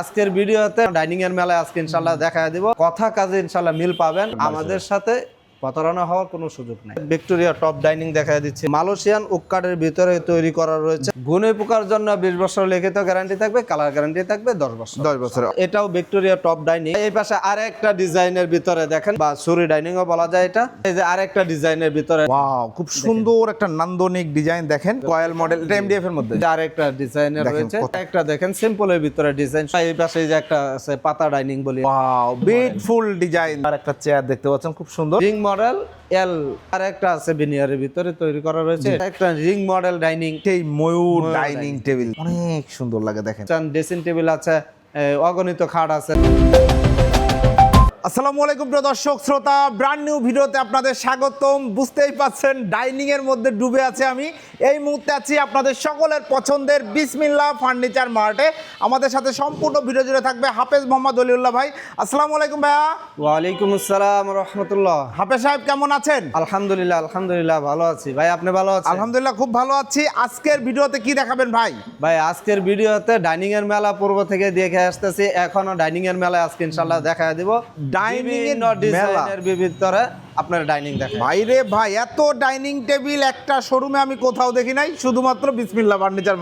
আজকের ভিডিওতে ডাইনিং এর মেলায় আজকে ইনশাল্লাহ দেখা দিব। কথা কাজে ইনশাল্লাহ মিল পাবেন। আমাদের সাথে প্রতারণা হওয়ার কোনো সুযোগ নেই। ভিক্টোরিয়া টপ ডাইনিং দেখা দিচ্ছে। মালয়েশিয়ান উক্কারের ভিতরে তৈরি করা রয়েছে। গুনে পোকার জন্য বিশ বছর লিখিত গ্যারান্টি থাকবে কালার গ্যারান্টি থাকবে দশ বছর। দশ বছর। এটাও ভিক্টোরিয়া টপ ডাইনিং। এই পাশে আরেকটা ডিজাইনের ভিতরে দেখেন বা সুরি ডাইনিং ও বলা যায় এটা। এই যে আরেকটা ডিজাইনের ভিতরে। ওয়াও খুব সুন্দর একটা নান্দনিক ডিজাইন দেখেন কয়েল মডেল এটা এমডিএফ এর মধ্যে। আরেকটা ডিজাইনের রয়েছে। একটা দেখেন সিম্পলের ভিতরে ডিজাইন। এই পাশে এই যে একটা আছে পাতা ডাইনিং বলি। Wow beautiful design. আর একটা চেয়ার দেখতে পাচ্ছেন খুব সুন্দর। রিং মডেল এল আর একটা আছে বিনিয়ারের ভিতরে তৈরি করা রয়েছে। একটা রিং মডেল ডাইনিং সেই ময়ূর ডাইনিং টেবিল অনেক সুন্দর লাগে দেখেন। ড্রেসিং টেবিল আছে অগণিত খাট আছে। আসসালামু আলাইকুম প্রিয় দর্শক শ্রোতা ব্র্যান্ড নিউ ভিডিওতে আপনাদের স্বাগতম। বুঝতেই পাচ্ছেন ডাইনিং এর মধ্যে ডুবে আছে আমি। এই মুহূর্তে আছি আপনাদের সকলের পছন্দের বিসমিল্লাহ ফার্নিচার মার্টে আমাদের সাথে সম্পূর্ণ ভিডিও জুড়ে থাকবে হাফেজ মোহাম্মদ অলিউল্লাহ ভাই। আসসালামু আলাইকুম ভাইয়া। ওয়ালাইকুম আসসালাম রহমতুল্লাহ। হাফেজ সাহেব কেমন আছেন? আলহামদুলিল্লাহ আলহামদুলিল্লাহ ভালো আছি। ভাই আপনি ভালো আছেন? আলহামদুলিল্লাহ খুব ভালো আছি। আজকের ভিডিওতে কি দেখাবেন ভাই? ভাই আজকের ভিডিওতে ডাইনিং এর মেলা পূর্ব থেকে দেখে আসতেছি। এখনও ডাইনিং এর মেলা আজকে ইনশাল্লাহ দেখা দিব। এর ডিজাইনের ভিতরে আপনার ডাইনিং দেখা ভাইরে ভাই এত ডাইনিং টেবিল একটা শোরুমে আমি কোথাও দেখি নাই শুধুমাত্র বিসমিল্লাহ ফার্নিচার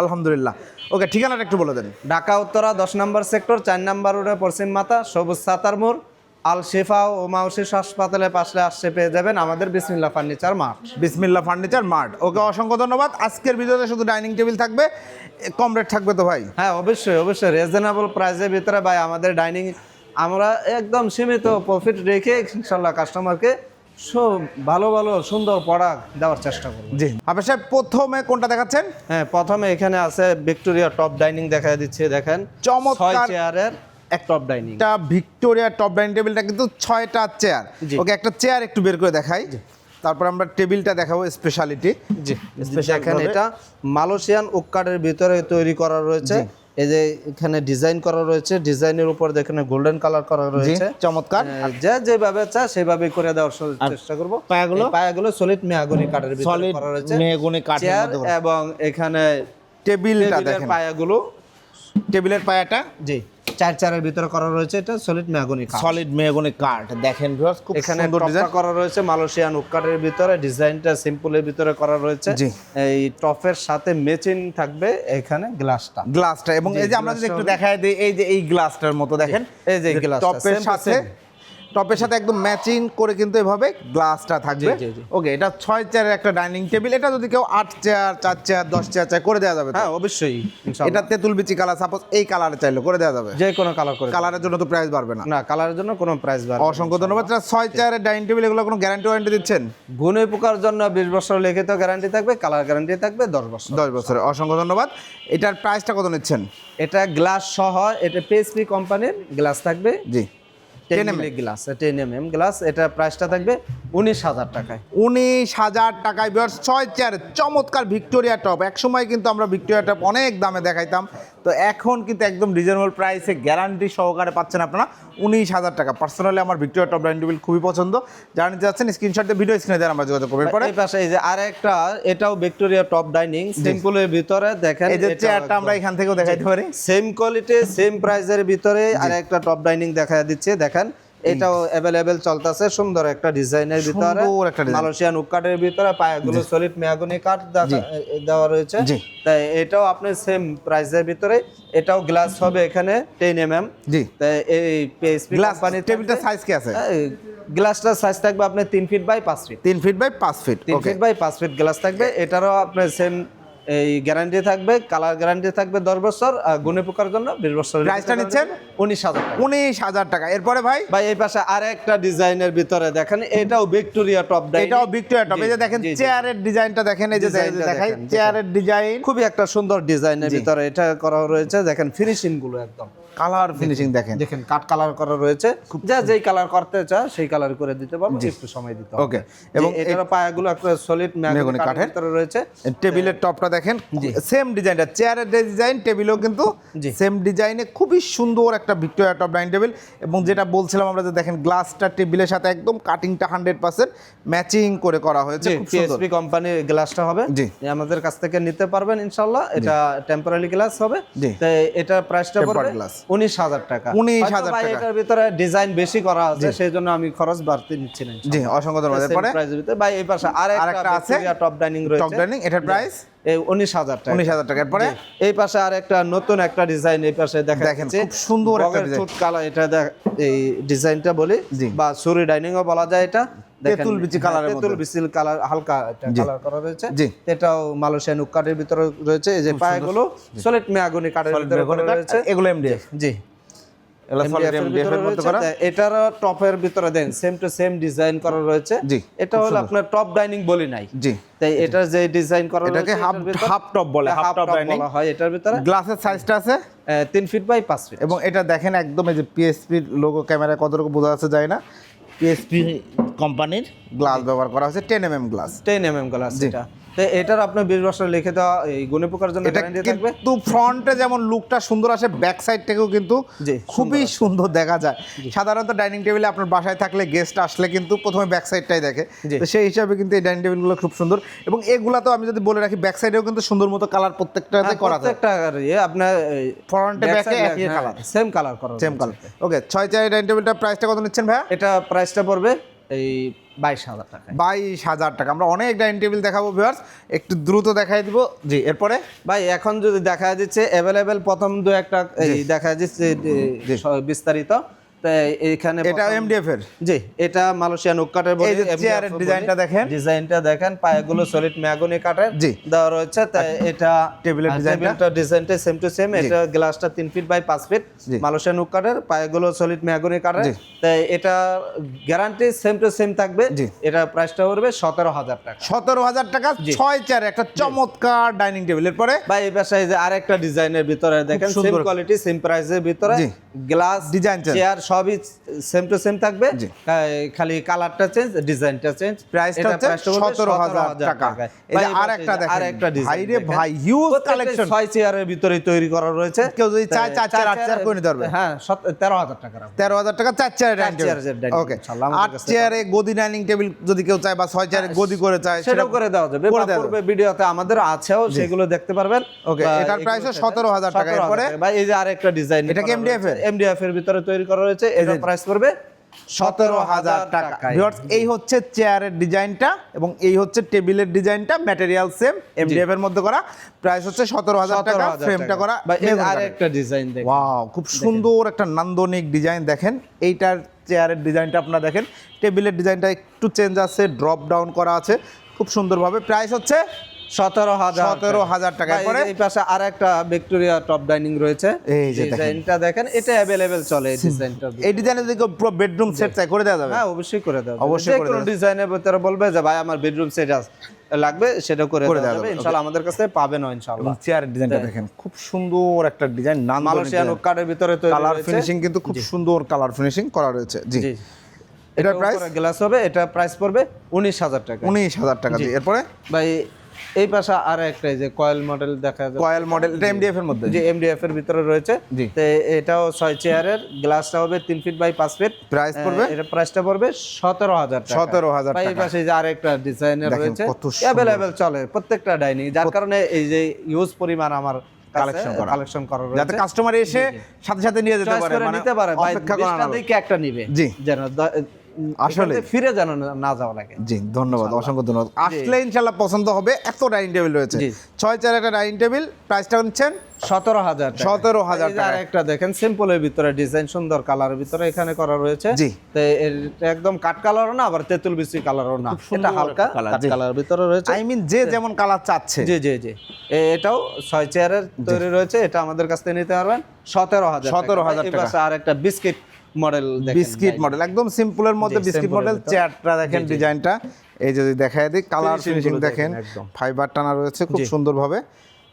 আলহামদুলিল্লাহ। ওকে ঠিকানাটা একটু বলে দেন। ঢাকা উত্তরা দশ নম্বর সেক্টর চার নম্বর রোডে পশ্চিম মাথা সবুজ সাতার মোড় আল শেফা ও মাউসিস হাসপাতালের পাশে আসছে পেয়ে যাবেন আমাদের Bismillah furniture mart Bismillah furniture mart okay অসংখ্য ধন্যবাদ। আজকের ভিডিওতে শুধু ডাইনিং টেবিল থাকবে কম রেট থাকবে তো ভাই? হ্যাঁ অবশ্যই অবশ্যই। রিজনেবল প্রাইসের ভিতরে ভাই আমাদের ডাইনিং আমরা একদম সীমিত প্রফিট রেখে ইনশাল্লাহ কাস্টমারকে ভালো ভালো সুন্দর প্রোডাক্ট দেওয়ার চেষ্টা করব। জি। আপনার সাহেব প্রথমে কোনটা দেখাচ্ছেন? হ্যাঁ প্রথমে এখানে আছে ভিক্টোরিয়া টপ ডাইনিং দেখা দিচ্ছে দেখেন। চমৎকার। চেয়ারের এক টপ ডাইনিং একটা ভিক্টোরিয়া টপ ডাইনিং টেবিলটা কিন্তু ছয়টা চেয়ার। ওকে একটা চেয়ার একটু বের করে দেখাই। তারপর আমরা টেবিলটা দেখাবো স্পেশালিটি জি ভাবে। এটা মালয়েশিয়ান উক্কারের ভিতরে তৈরি করা রয়েছে। এই যে এখানে ডিজাইন করা রয়েছে ডিজাইনের উপর দেখেন গোল্ডেন কালার করা রয়েছে। চমৎকার। আহ, যে যেভাবে চা সেভাবে করে দেওয়ার চেষ্টা করব। পায়াগুলো? পায়াগুলো সলিড মেয়াগুনি কাঠের ভিতরে সলিড করা রয়েছে। মেহগনি কাঠের। এবং এখানে টেবিলটা দেখেন। পায়াগুলো টেবিলের পায়াটা? জি। চার চারের ভিতরে করা রয়েছে এটা সলিড মেগনি কাঠ সলিড মেহগনি কাঠ দেখেন ভিউয়ার্স খুব এখানে সুন্দর ডিজাইন করা রয়েছে মালয়েশিয়ান উকাটের ভিতরে ডিজাইনটা সিম্পলের ভিতরে করা রয়েছে। জি। এই টপের সাথে ম্যাচিং থাকবে এখানে গ্লাসটা গ্লাসটা এবং এই যে আমরা যদি একটু দেখায় দিই এই যে এই গ্লাসটার মতো দেখেন। এই যে গ্লাসটা, টপের সাথে। টপের সাথে একদম ম্যাচিং করে কিন্তু এভাবে গ্লাসটা থাকবে। ওকে এটা ছয় চেয়ারের একটা ডাইনিং টেবিল এটা যদি কেউ আট চেয়ার চার চেয়ার দশ চেয়ার চায় করে দেওয়া যাবে হ্যাঁ অবশ্যই এটা তেঁতুল বিচি কালার সাপোজ এই কালারে চাইলে করে দেওয়া যাবে। যে কোনো কালার করে কালারের জন্য তো প্রাইস বাড়বে না। না কালারের জন্য কোনো প্রাইস বাড়বে। অসংখ্য ধন্যবাদ। এটা ছয় চেয়ারের ডাইনিং টেবিল এগুলো কোনো গ্যারান্টি ওয়ারেন্টি দিচ্ছেন? গুনে পোকার জন্য বিশ বছর লিখিত গ্যারান্টি থাকবে কালার গ্যারান্টি থাকবে দশ বছর। দশ বছরে অসংখ্য ধন্যবাদ। এটার প্রাইসটা কত নিচ্ছেন? এটা গ্লাস সহ এটা পিএসপি কোম্পানির গ্লাস থাকবে। জি। Ten M glass ten M M glass এটা প্রাইসটা থাকবে উনিশ হাজার টাকায়। উনিশ হাজার টাকায় বিয়ার্স ছয় চেয়ার চমৎকার ভিক্টোরিয়া টপ এক সময় কিন্তু আমরা ভিক্টোরিয়া টপ অনেক দামে দেখাইতাম। তো এখন কিন্তু একদম রিজনেবল প্রাইসে গ্যারান্টি সহকারে পাচ্ছেন আপনারা উনিশ হাজার টাকা। পার্সোনালি আমার ভিক্টোরিয়া টপ ডাইনিং টেবিল খুবই পছন্দ। যারা নিতে যাচ্ছেন স্ক্রিনশট ভিডিও স্ক্রিনে দেন আমরা যোগাযোগ করবেন পরে এই পাশে এই যে আরেকটা এটাও ভিক্টোরিয়া টপ ডাইনিং সিম্পলের ভিতরে দেখেন এই যে চেয়ারটা আমরা এখান থেকেও দেখাইতে পারি। সেম কোয়ালিটি সেম প্রাইসের ভিতরে আর একটা টপ ডাইনিং দেখা দিচ্ছে দেখেন। এটাও অ্যাভেলেবেল চলতেছে সুন্দর একটা ডিজাইনের ভিতরে। মালয়েশিয়ান উকাটের ভিতরে পায়াগুলো সলিড মেয়াগুনি কাঠ দেওয়া রয়েছে। তাই এটাও আপনি সেম প্রাইসের ভিতরে এটাও গ্লাস হবে এখানে টেন এম এম জি। তাই এই পিএসপি গ্লাস টেবিলটা সাইজ কি আছে? গ্লাসটার সাইজ থাকবে আপনার তিন ফিট বাই পাঁচ ফিট তিন ফিট বাই পাঁচ ফিট তিন ফিট বাই পাঁচ ফিট গ্লাস থাকবে। এটারও আপনার সেম এই গ্যারান্টি থাকবে কালার গ্যারান্টি থাকবে দশ বছর আর গুনে পোকার জন্য বিশ বছর Price-টা নিচ্ছেন? উনিশ হাজার উনিশ হাজার টাকা। এরপরে ভাই? ভাই এই পাশে আর একটা ডিজাইনের ভিতরে দেখেন এটাও ভিক্টোরিয়া টপ এটাও ভিক্টোরিয়া টপ এই যে দেখেন। চেয়ারের ডিজাইনটা দেখেন এই যে দেখাই চেয়ারের ডিজাইন। খুবই একটা সুন্দর ডিজাইনের ভিতরে এটা করা রয়েছে দেখেন ফিনিশিংগুলো একদম। কালার ফিনিশিং দেখেন। দেখেন। কাট কালার করা রয়েছে। যা যেই কালার করতে চায় সেই কালার করে দিতে পারব একটু সময় দিতে ওকে এবং এটার পায়াগুলো একটা সলিড মেহগনি ম্যাগনি কাঠের। ভিতরে রয়েছে। টেবিলের টপটা দেখেন। সেম ডিজাইনটা চেয়ারের ডিজাইন টেবিলও কিন্তু। সেম ডিজাইনে খুবই সুন্দর একটা ভিক্টোরিয়া টপ ডাইনিং টেবিল এবং যেটা বলছিলাম আমরা যে দেখেন গ্লাসটা টেবিলের সাথে একদম কাটিংটা হান্ড্রেড পার্সেন্ট ম্যাচিং করে করা হয়েছে পিএসপি কোম্পানির গ্লাসটা হবে। জি। আমাদের কাছ থেকে নিতে পারবেন ইনশাল্লাহ এটা টেম্পোরারি গ্লাস হবে। এটা প্রাইসটা পড়বে glass। উনিশ হাজার টাকা। 19,000 হয়তো ভাই টাকা। এটার ভিতরে ডিজাইন বেশি করা আছে সেই জন্য আমি খরচ বাড়তি নিচ্ছি না জি অসংখ্য ধন্যবাদ। ভিতরে। ভাই এই পাশে আর আরেকটা একটা আছে? টপ ডাইনিং টপ ডাইনিং এটার প্রাইস এই উনিশ হাজার টাকা। উনিশ হাজার টাকা। এরপরে? এই পাশে আর একটা নতুন একটা ডিজাইন এই পাশে দেখা দেখেন, খুব সুন্দর একটা কালার এটা এই ডিজাইনটা বলি বা সুরি ডাইনিং ও বলা যায় এটা। তেঁতুল বিচি হ্যাঁ, তেঁতুল। বিচিল কালার হালকা। কালার করা রয়েছে। জি। এটাও মালয়েশিয়ান উকাটের ভিতরে রয়েছে। এই যে পায়গুলো সলিড মেয়াগুনি কাঠের ভিতরে রয়েছে। এগুলো MDF জি এটারও টপের ভিতরে then same to same design করা রয়েছে। জি, এটা হলো আপনার টপ ডাইনিং বলি নাই। জি। তাই এটার যে ডিজাইন করা এটাকে এটার ভিতরে- half top বলে, top dining। বলা হয় এটার ভিতরে। গ্লাসের সাইজটা আছে? আহ, তিন ফিট বাই পাঁচ ফিট এবং এটা দেখেন একদম এই যে পিএসপি লোগো ক্যামেরায় কতটুকু বোঝা যাচ্ছে যায় না। পিএসপি কোম্পানির গ্লাস ব্যবহার করা হয়েছে ten M M glass ten M M glass. এটা তো এটার আপনার বিশ বছর লিখে দেওয়া এই গুণে পোকার জন্য গ্যারান্টি থাকবে? কিন্তু ফ্রন্টে যেমন লুকটা সুন্দর আসে ব্যাক সাইড থেকেও কিন্তু খুবই সুন্দর দেখা যায়। সাধারণত ডাইনিং টেবিলে আপনার বাসায় থাকলে গেস্ট আসলে কিন্তু প্রথমে ব্যাক সাইডটাই দেখে তো সেই হিসাবে কিন্তু এই ডাইনিং টেবিলগুলো খুব সুন্দর। এবং এগুলা তো আমি যদি বলে রাখি ব্যাক সাইডেও কিন্তু সুন্দর মতো কালার প্রত্যেকটাতে হ্যাঁ, করা যায়। প্রত্যেকটা ইয়ে আপনার এ back একই colour। সেম কালার করা সেম কালার ওকে ছয় চার ডাইনিং টেবিলটা প্রাইসটা কত নিচ্ছেন ভাইয়া? এটা প্রাইসটা পড়বে এই বাইশ হাজার টাকা বাইশ হাজার টাকা। আমরা অনেক ডাইনিং টেবিল দেখাবো ভিউয়ার্স। একটু দ্রুত দেখাই দিব। জি এরপরে? ভাই এখন যদি দেখা যাচ্ছে অ্যাভেলেবেল প্রথম দু একটা এই দেখা যাচ্ছে। বিস্তারিত। তো এইখানে এটা এমডিএফ এর জি এটা মালয়েশিয়ান এই যে চেয়ারের ডিজাইনটা দেখেন। ডিজাইনটা দেখেন পায়েগুলো সলিড ম্যাগনি কাঠের জি। দেওয়া রয়েছে তাই এটা টেবিলের ডিজাইনটা? ডিজাইনটা সেম টু সেম এটা গ্লাসটা তিন ফিট বাই পাঁচ ফিট। মালয়েশিয়ান ওক কাঠের পায়েগুলো সলিড ম্যাগনি কাঠের জি। তাই এটা গ্যারান্টি সেম টু সেম থাকবে জি। এটা প্রাইসটা পড়বে সতেরো হাজার টাকা সতেরো হাজার টাকা ছয় চার একটা চমৎকার ডাইনিং টেবিলের পরে ভাই এই পাশে যে আরেকটা ডিজাইনের ভিতরে দেখেন সেম। কোয়ালিটি সেম প্রাইসের ভিতরে গ্লাস change। চেয়ার সবই সেম টু সেম থাকবে। খালি কালারটা চেঞ্জ ডিজাইনটা চেঞ্জ প্রাইসটা হচ্ছে সতেরো হাজার টাকা। এই যে আর একটা দেখেন আরেকটা ভাই রে ভাই হিউজ কালেকশন ছয় চেয়ারের ভিতরে তৈরি করা রয়েছে। কেউ যদি চায় চার চেয়ার আট চেয়ার করে নিতে পারবে। হ্যাঁ সত- তেরো হাজার টাকা রাখব। তেরো হাজার টাকা চার চেয়ারের ডাইনিং টেবিল ওকে আট চেয়ারে গদি ডাইনিং টেবিল যদি কেউ চায় বা ছয় চেয়ারে গদি করে চায় সেটাও করে দেওয়া যাবে। বা পূর্বে ভিডিওতে আমাদের আছেও সেগুলো দেখতে পারবেন। ওকে এটার এগুলো price ও 17,000 টাকা। এরপরে? ভাই এই যে আরেকটা ডিজাইন এটা কি MDF এর? এমডিএফ এর ভিতরে তৈরি করা রয়েছে। এটার প্রাইস পড়বে সতেরো হাজার টাকা। এই হচ্ছে চেয়ারের ডিজাইনটা এবং এই হচ্ছে টেবিলের ডিজাইনটা ম্যাটেরিয়াল সেম এমডিএফ এর মধ্যে করা। প্রাইস হচ্ছে সতেরো হাজার টাকা ফ্রেমটা করা। আরেকটা ডিজাইন দেখেন। ওয়াও খুব সুন্দর একটা নান্দনিক ডিজাইন দেখেন। এইটার চেয়ারের ডিজাইনটা আপনারা দেখেন। টেবিলের ডিজাইনটা একটু চেঞ্জ আছে ড্রপ ডাউন করা আছে। খুব সুন্দরভাবে। প্রাইস হচ্ছে সতেরো হাজার 17,000 টাকা। ভাই, এরপরে? এই পাশে আর একটা ভিক্টোরিয়া টপ ডাইনিং রয়েছে। এই যে ডিজাইনটা দেখেন। এটা অ্যাভেলেবেল চলে এই ডিজাইনটা এই পুরো বেডরুম সেট চাই করে দেওয়া যাবে? হ্যাঁ অবশ্যই করে দেওয়া। অবশ্যই যে করে কোনো দেওয়া ডিজাইনের ভিতরে বলবে যে ভাই আমার বেডরুম সেট লাগবে সেটা করে দেওয়া যাবে। ইনশাআল্লাহ আমাদের কাছে পাবেন ইনশাআল্লাহ চেয়ারের ডিজাইনটা দেখেন খুব সুন্দর একটা ডিজাইন মালয়েশিয়ান কার্ডের ভিতরে তৈরি কালার ফিনিশিং কিন্তু খুব সুন্দর কালার ফিনিশিং করা রয়েছে জি। এটা প্রাইস গ্লাস হবে এটা প্রাইস পড়বে উনিশ হাজার টাকা। উনিশ হাজার টাকা এরপরে? ভাই এই পাশে আর একটা যে কয়েল মডেল দেখা যায় কয়েল মডেল এটা এমডিএফ এর মধ্যে। যে এমডিএফ এর ভিতরে রয়েছে। জি। তো এটাও ছয় চেয়ারের গ্লাসটা হবে তিন ফিট বাই পাঁচ ফিট প্রাইস পড়বে? এটা প্রাইসটা পড়বে সতেরো হাজার 17,000 ভাই এই পাশে যে আরেকটা ডিজাইনের দেখেন রয়েছে। অ্যাভেলেবেল চলে প্রত্যেকটা ডাইনিং যার কারণে এই যে ইউজ পরিমাণ আমার Collection করা। কালেকশন করা যাতে কাস্টমার এসে সাথে সাথে নিয়ে যেতে পারে মানে নিতে পারে অপেক্ষা করা একটা নিবে। জি। যেন আসলে। ফিরে যেন না- যাওয়া লাগে। জি ধন্যবাদ অসংখ্য ধন্যবাদ। আসলে ইনশাল্লাহ পছন্দ হবে এত ডাইনিং টেবিল রয়েছে। ছয় চার একটা ডাইনিং টেবিল প্রাইসটা নিচ্ছেন সতেরো হাজার 17,000 টাকা। একটা দেখেন সিম্পলের ভিতরে ডিজাইন সুন্দর কালারের ভিতরে এখানে করা রয়েছে। জি। তো একদম কাঠ কালারও না আবার তেঁতুল বিচি কালারও না। এটা হালকা জি। কালারের ভিতরে রয়েছে। আই মিন যে যেমন কালার চাচ্ছে। জি জি জি। এটাও ছয় চেয়ারের তৈরি রয়েছে এটা আমাদের কাছ থেকে নিতে পারবেন। সতেরো হাজার 17,000 টাকা। আর একটা বিস্কিট মডেল বিস্কিট মডেল একদম সিম্পলের মধ্যে বিস্কিট মডেল। চেয়ারটা দেখেন ডিজাইনটা এই যদি দেখায় দিই কালার ফিনিশিং দেখেন ফাইবার টানা রয়েছে খুব। সুন্দরভাবে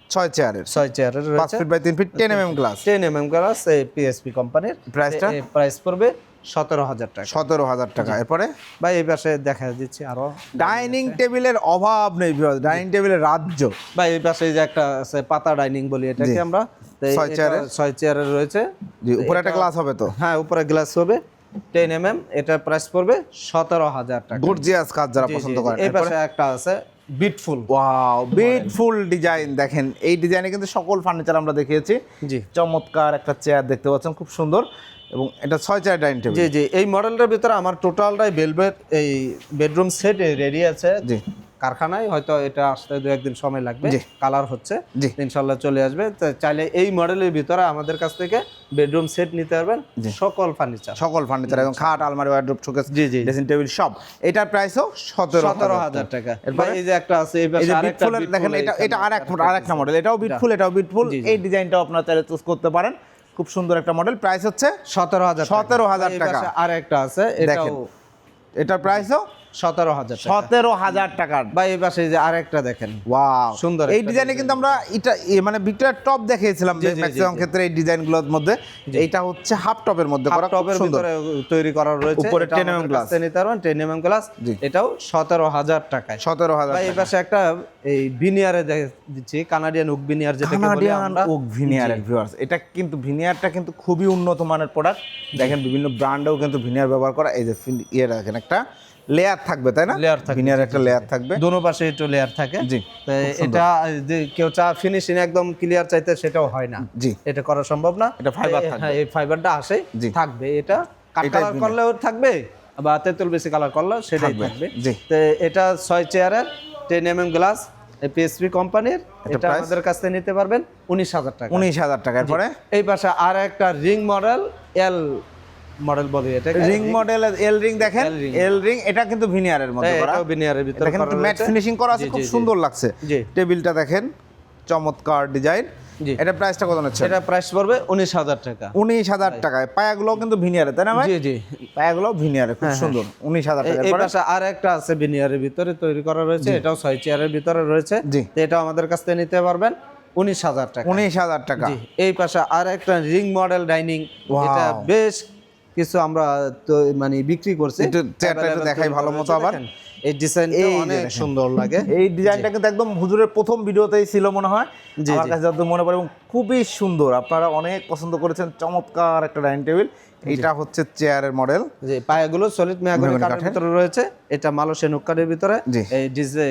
ছয় চেয়ারের ছয় চেয়ারের পাঁচ ফিট বাই তিন feet ten M M glass ten M M glass PSP কোম্পানির প্রাইসটা? প্রাইস পড়বে সতেরো হাজার টাকা। সতেরো হাজার টাকা। এরপরে? ভাই এই পাশে দেখা দিচ্ছি আরও ডাইনিং টেবিলের অভাব নেই ডাইনিং টেবিলের রাজ্য। ভাই এই পাশে যে একটা আছে পাতা ডাইনিং বলি এটাকে। আমরা। ছয় এটা ছয় চেয়ারের রয়েছে। জি উপরে একটা গ্লাস হবে তো? হ্যাঁ উপরে গ্লাস হবে। টেন এম এম এটার প্রাইস পড়বে সতেরো হাজার টাকা। গর্জিয়াস কাজ যারা পছন্দ জি। করেন। এই পাশে একটা আছে বিটফুল ওয়াও বিউটিফুল ডিজাইন দেখেন। এই ডিজাইনে কিন্তু সকল ফার্নিচার আমরা দেখিয়েছি। জি। চমৎকার একটা চেয়ার দেখতে পাচ্ছেন খুব সুন্দর। এবং এটা ছয় চেয়ার ডাইনিং টেবিল। জি জি এই মডেলটার ভিতরে আমার টোটালটাই ভেলভেট এই বেডরুম সেট রেডি আছে। জি। কারখানায় হয়তো এটা আসতে দু একদিন সময় লাগবে। কালার হচ্ছে। ইনশাল্লাহ চলে আসবে। চাইলে এই মডেলের ভিতরে আমাদের কাছ থেকে বেডরুম সেট নিতে পারবেন। সকল ফার্নিচার সকল ফার্নিচার এবং খাট আলমারি ওয়ার্ড্রোব শোকেস জি, জি। ড্রেসিং টেবিল সব। এটার প্রাইসও সতেরো সতেরো হাজার টাকা। এরপরে এই যে একটা আছে এই আরেকটা দেখেন এটা এটা আর এক আর একটা মডেল এটাও বিটফুল এটাও বিটফুল। এই ডিজাইনটাও আপনারা চাইলে চুজ করতে পারেন। খুব সুন্দর একটা মডেল প্রাইস হচ্ছে সতেরো হাজার 17,000 টাকা। আর একটা আছে এটাও। এটার প্রাইসও সতেরো হাজার সতেরো হাজার টাকার ভাই এই পাশে যে আরেকটা দেখেন। ওয়াও। সুন্দর এই ডিজাইনে কিন্তু আমরা এটা মানে ভিক্টোরিয়ার টপ দেখিয়েছিলাম জি, ম্যাক্সিমাম ক্ষেত্রে এই ডিজাইনগুলোর মধ্যে। এইটা হচ্ছে হাফ টপের মধ্যে করা টপের ভিতরে তৈরি করা রয়েছে। উপরে এটা 10 mm আমাদের glass। নিতে পারবেন টেন এম এম গ্লাস এটাও সতেরো হাজার টাকায়। সতেরো হাজার ভাই এই পাশে একটা এই ভিনিয়ারে দিচ্ছি কানাডিয়ান উক ভিনিয়ার যেটাকে বলি কানাডিয়ান আমরা। ওক ভিনিয়ারের ভিউয়ার্স এটা কিন্তু ভিনিয়ারটা কিন্তু খুবই উন্নত মানের প্রোডাক্ট দেখেন বিভিন্ন ব্র্যান্ডেও কিন্তু ভিনিয়ার ব্যবহার করা। এই যে ইয়ে দেখেন একটা। লেয়ার থাকবে তাই না? Layer থাকবে, ভিনিয়ার একটা লেয়ার থাকবে। দোনো পাশে একটু লেয়ার থাকে। জি, এটা যে কেউ চা ফিনিশিং একদম ক্লিয়ার চাইতে সেটাও হয় না। জি। এটা করা সম্ভব না। এটা এই- থাকবে। হ্যাঁ এই ফাইবারটা আসে। থাকবে এটা। কাট কালার করলেও থাকবে বা তেঁতুল বেশি কালার করলেও সেটাই থাকবে, জি। তো এটা ছয় চেয়ারের ten M M glass PSP কোম্পানির এটা আমাদের কাছ থেকে নিতে পারবেন উনিশ হাজার টাকা। উনিশ হাজার টাকার পরে এই পাশে আর একটা রিং মডেল এল মডেল বলি এটা রিং মডেল এল রিং দেখেন? এল রিং এটা কিন্তু ভিনিয়ারের মধ্যে করা। এটাও বিনিয়ারের ভিতরে করা ম্যাট ফিনিশিং করা আছে খুব। সুন্দর লাগছে। টেবিলটা দেখেন চমৎকার ডিজাইন এটা প্রাইসটা কত নিচ্ছে এটা প্রাইস পড়বে উনিশ হাজার টাকা। উনিশ হাজার টাকায়। পায়াগুলো কিন্তু ভিনিয়ারে তাই না ভাই? জি জি। পায়াগুলো ভিনিয়ারে খুব সুন্দর। উনিশ হাজার টাকার এই পাশে আর একটা আছে বিনিয়ারের ভিতরে তৈরি করা রয়েছে। এটাও ছয় চেয়ারের ভিতরে রয়েছে। জি। এটাও আমাদের কাছ থেকে নিতে পারবেন উনিশ হাজার টাকা। উনিশ হাজার টাকা। এই পাশে আর একটা রিং মডেল ডাইনিং এটা বেশ কিছু আমরা তো মানে বিক্রি করছি। দেখাই ভালো মতো আবার। এই ডিজাইনটা অনেক সুন্দর লাগে। এই ডিজাইনটা কিন্তু একদম হুজুরের প্রথম ভিডিওতেই ছিল মনে হয়। আমার কাছে যত মনে পড়ে এবং খুবই সুন্দর। আপনারা অনেক পছন্দ করেছেন। চমৎকার একটা ডাইনিং টেবিল। এটা হচ্ছে চেয়ারের মডেল। যে পায়াগুলো সলিড মেয়াগুলো কাঠের। ভিতরে রয়েছে। এটা মালসে নুক্কারের ভিতরে। এই ডিজে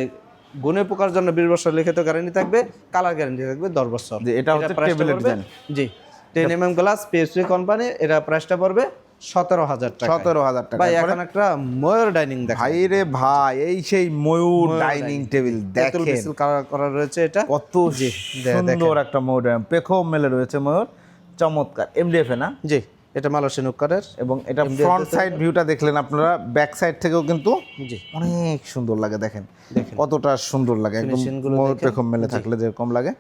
গুণে পোকার জন্য বিশ বছর লিখিত গ্যারান্টি থাকবে। কালার গ্যারান্টি থাকবে দশ বছর। এটা হচ্ছে টেবিলের design। জি ten M M glass PSP company এটা প্রাইসটা পড়বে। সতেরো হাজার টাকা সতেরো হাজার টাকা ভাই এখন একটা ময়ূর ডাইনিং দেখা ভাই রে ভাই এই সেই ময়ূর ডাইনিং টেবিল দেখেন। কালার করা রয়েছে এটা। কত সুন্দর একটা ময়ূর পেখো মেলে রয়েছে ময়ূর। চমৎকার। এমডিএফ না? জি এটা মালসে নুক্কারের এবং এটা ফ্রন্ট সাইড ভিউটা দেখলেন আপনারা। ব্যাক সাইড থেকেও কিন্তু জি। অনেক সুন্দর লাগে দেখেন। কতটা সুন্দর লাগে। একদম ময়ূর পেখম মেলে থাকলে যেরকম লাগে।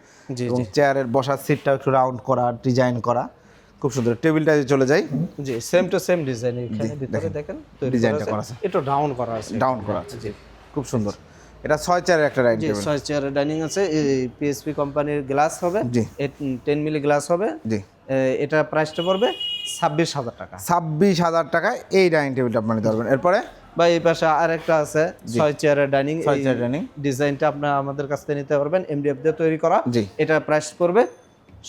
এবং চেয়ারের বসার সিটটা একটু রাউন্ড করা ডিজাইন করা। খুব সুন্দর। টেবিলটা চলে যাই। জি সেম টু সেম ডিজাইন এখানে ভিতরে দেখেন। ডিজাইনটা করা আছে। এটা ডাউন করা আছে। ডাউন করা আছে। জি। খুব সুন্দর। এটা ছয় চেয়ারের একটা ডাইনিং জি টেবিল ছয় চেয়ারের ডাইনিং আছে। এই পিএসপি কোম্পানির গ্লাস হবে। জি। টেন মিলি গ্লাস হবে। জি। এটা প্রাইসটা পড়বে ছাব্বিশ হাজার টাকা। ছাব্বিশ হাজার টাকায় এই ডাইনিং টেবিলটা আপনি নিতে পারবেন। এরপরে? বা এই পাশে আর একটা আছে ছয় চেয়ারের ডাইনিং ছয় চেয়ার ডাইনিং ডিজাইনটা আপনার আমাদের কাছ থেকে নিতে পারবেন। এমডিএফ দিয়ে তৈরি করা। জি। এটা প্রাইস পড়বে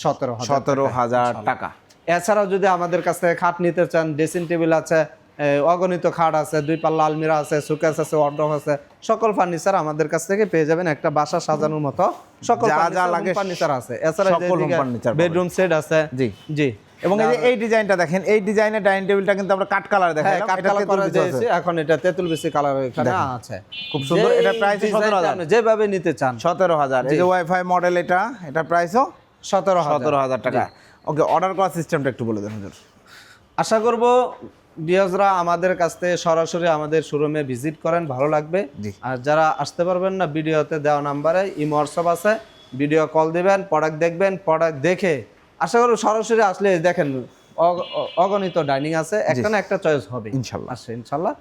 সতেরো সতেরো হাজার টাকা। এছাড়াও যদি আমাদের কাছ থেকে খাট নিতে চান ড্রেসিং টেবিল আছে অগণিত খাট আছে দুই পাল্লা আলমিরা আছে সুকেস আছে ওয়ার্ড্রপ আছে সকল ফার্নিচার আমাদের কাছ থেকে পেয়ে যাবেন একটা বাসা সাজানোর মতো সকল ফার্নিচার আছে। এছাড়া। বেডরুম সেট আছে জি। জি। এবং এই যে এই ডিজাইনটা দেখেন এই ডিজাইনের ডাইনিং টেবিলটা কিন্তু আমরা কাট কালার দেখাইলাম কাঠ কালার করা। দিয়েছে এখন এটা তেতুল বেশি কালার এখানে আছে। খুব সুন্দর, এটা প্রাইস price design 17,000 আপনি যেভাবে নিতে চান। সতেরো হাজার। এই যে ওয়াইফাই মডেল এটা এটা প্রাইসও সতেরো সতেরো সতেরো হাজার টাকা। ওকে অর্ডার করার সিস্টেমটা একটু বলে দেন হুজুর। আশা করব বিয়াজরা আমাদের কাছ থেকে সরাসরি আমাদের শোরুমে ভিজিট করেন ভালো লাগবে। আর যারা আসতে পারবেন না ভিডিওতে দেওয়া নাম্বারে ইমো হোয়াটসঅ্যাপ আছে ভিডিও কল দিবেন প্রোডাক্ট দেখবেন প্রোডাক্ট দেখে আশা করব সরাসরি আসলে দেখেন অগ- অগণিত ডাইনিং আছে একটা না একটা চয়েস হবে। ইনশাল্লাহ। আসে ইনশাল্লাহ।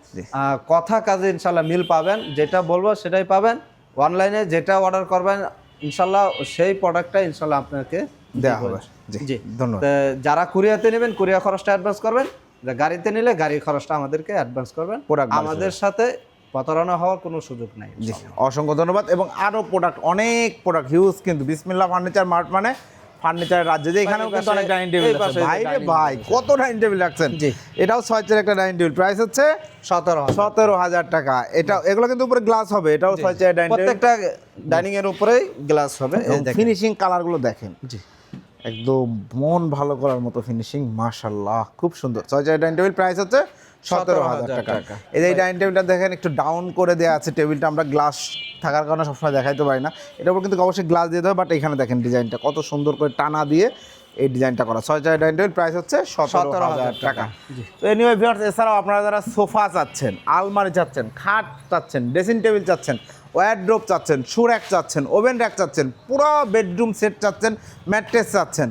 কথা কাজে ইনশাল্লাহ মিল পাবেন যেটা বলব সেটাই পাবেন। অনলাইনে যেটা অর্ডার করবেন ইনশাল্লাহ সেই প্রোডাক্টটা ইনশাল্লাহ আপনাকে দেওয়া হবে। জি ধন্যবাদ। যারা কুরিয়াতে নেবেন কুরিয়া খরচটা অ্যাডভান্স করবেন গাড়িতে নিলে গাড়ি খরচটা আমাদেরকে অ্যাডভান্স করবেন। আমাদের সাথে প্রতারণা হওয়ার কোনো সুযোগ নাই জি অসংখ্য ধন্যবাদ। এবং আরও প্রোডাক্ট অনেক প্রোডাক্ট হিউজ কিন্তু বিসমিল্লা ফার্নিচার মার্ট মানে ফার্নিচারের রাজ্য যে এখানেও কিন্তু অনেক ডাইনিং টেবিল আছে। ভাই রে ভাই কত ডাইনিং টেবিল রাখছেন? জি। এটাও ছয় চেয়ার একটা ডাইনিং টেবিল প্রাইস হচ্ছে সতেরো সতেরো হাজার টাকা। এটা এগুলো কিন্তু উপরে গ্লাস হবে। এটাও ছয় চেয়ার ডাইনিং প্রত্যেকটা ডাইনিং এর উপরেই গ্লাস হবে। ফিনিশিং কালারগুলো দেখেন। জি। একদম মন ভালো করার মতো ফিনিশিং মাশাল্লাহ খুব সুন্দর। ছয় চার ডাইনিং টেবিল প্রাইস হচ্ছে সতেরো হাজার টাকা। এই যে এই ডাইনিং টেবিলটা দেখেন একটু ডাউন করে দেওয়া আছে টেবিলটা আমরা গ্লাস থাকার কারণে সবসময় দেখাইতে পারি না। এটার উপর কিন্তু অবশ্যই গ্লাস দিয়ে দেবে বাট এখানে দেখেন ডিজাইনটা কত সুন্দর করে টানা দিয়ে এই ডিজাইনটা করা। ছয় চার ডাইনিং টেবিল প্রাইস হচ্ছে সতেরো হাজার টাকা। তো এনিওয়ে ভিউয়ার্স এছাড়াও আপনারা যারা সোফা চাচ্ছেন আলমারি চাচ্ছেন খাট চাচ্ছেন ড্রেসিং টেবিল চাচ্ছেন ওয়ারড্রোপ চাচ্ছেন শু র্যাক চাচ্ছেন ওভেন র্যাক চাচ্ছেন পুরো বেডরুম সেট চাচ্ছেন ম্যাট্রেস চাচ্ছেন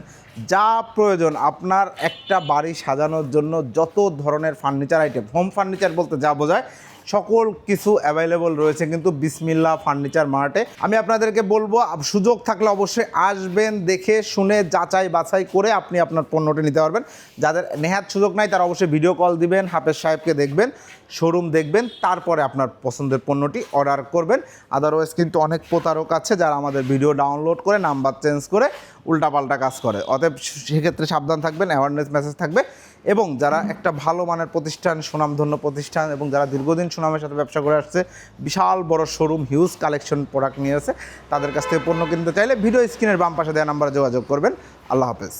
যা প্রয়োজন আপনার একটা বাড়ি সাজানোর জন্য যত ধরনের ফার্নিচার আইটেম হোম ফার্নিচার বলতে যা বোঝায় সকল কিছু অ্যাভেলেবল রয়েছে কিন্তু বিসমিল্লা ফার্নিচার মার্টে আমি আপনাদেরকে বলব সুযোগ থাকলে অবশ্যই আসবেন, দেখে শুনে, যাচাই বাছাই করে আপনি আপনার পণ্যটি নিতে পারবেন। যাদের নেহাত সুযোগ নাই, তারা অবশ্যই ভিডিও কল দিবেন, হাফেজ সাহেবকে দেখবেন শোরুম দেখবেন, তারপরে আপনার পছন্দের পণ্যটি অর্ডার করবেন। আদারওয়াইজ কিন্তু অনেক প্রতারক আছে যারা আমাদের ভিডিও ডাউনলোড করে নাম্বার চেঞ্জ করে উল্টাপাল্টা কাজ করে। অতএব সেক্ষেত্রে সাবধান থাকবেন অ্যাওয়ারনেস মেসেজ থাকবে এবং যারা একটা ভালো মানের প্রতিষ্ঠান, সুনামধন্য প্রতিষ্ঠান এবং যারা দীর্ঘদিন সুনামের সাথে ব্যবসা করে আসছে, বিশাল বড় শোরুম হিউজ কালেকশন প্রোডাক্ট নিয়ে আসে, তাদের কাছ থেকে পণ্য কিনতে চাইলে ভিডিও স্ক্রিনের বাম পাশে দেওয়া নাম্বারে যোগাযোগ করবেন। আল্লাহ হাফেজ।